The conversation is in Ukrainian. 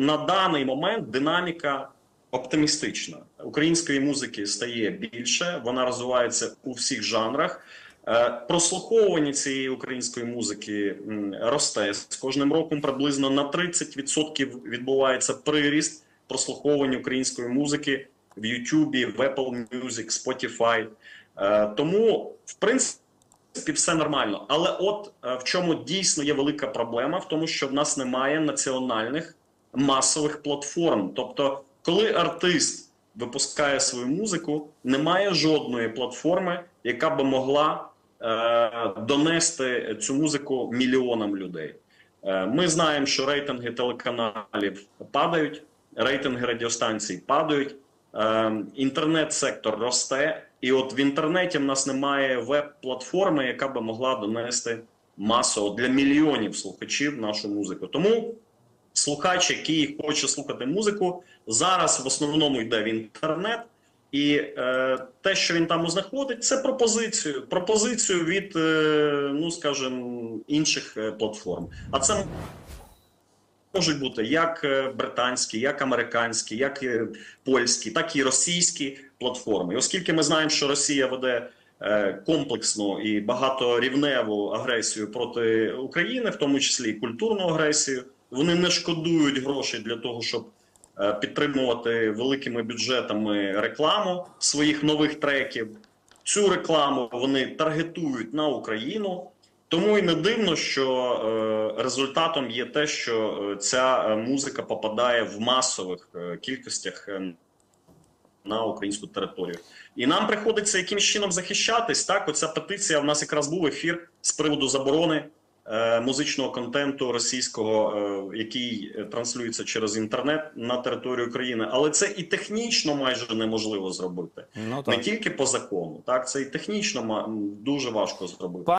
на даний момент динаміка оптимістична. Української музики стає більше, вона розвивається у всіх жанрах. Е, Прослуховування цієї української музики росте з кожним роком. Приблизно на 30% відбувається приріст прослуховування української музики в Ютубі, в Apple Music, Spotify. Е, Тому, в принципі, все нормально. Але от е, в чому дійсно є велика проблема, в тому, що в нас немає національних масових платформ. Тобто, коли артист випускає свою музику, немає жодної платформи, яка би могла е, донести цю музику мільйонам людей. Е, ми знаємо, що рейтинги телеканалів падають, рейтинги радіостанцій падають, е, інтернет-сектор росте, і от в інтернеті в нас немає веб-платформи, яка би могла донести масово для мільйонів слухачів нашу музику. Тому слухач, який хоче слухати музику, зараз в основному йде в інтернет. І е, те, що він там знаходить, це пропозицію. Пропозицію від, е, ну скажімо, інших е, платформ. А це можуть бути як е, британські, як американські, як польські, так і російські платформи. І оскільки ми знаємо, що Росія веде е, комплексну і багаторівневу агресію проти України, в тому числі і культурну агресію, вони не шкодують грошей для того, щоб е, підтримувати великими бюджетами рекламу своїх нових треків. Цю рекламу вони таргетують на Україну. Тому і не дивно, що е, результатом є те, що е, ця музика попадає в масових кількостях на українську територію. І нам приходиться якимось чином захищатись. Так, оця петиція. В нас якраз був ефір з приводу заборони музичного контенту російського, е, який е, транслюється через інтернет на територію України. Але це і технічно майже неможливо зробити, Ну не тільки по закону. Так, це і технічно дуже важко зробити.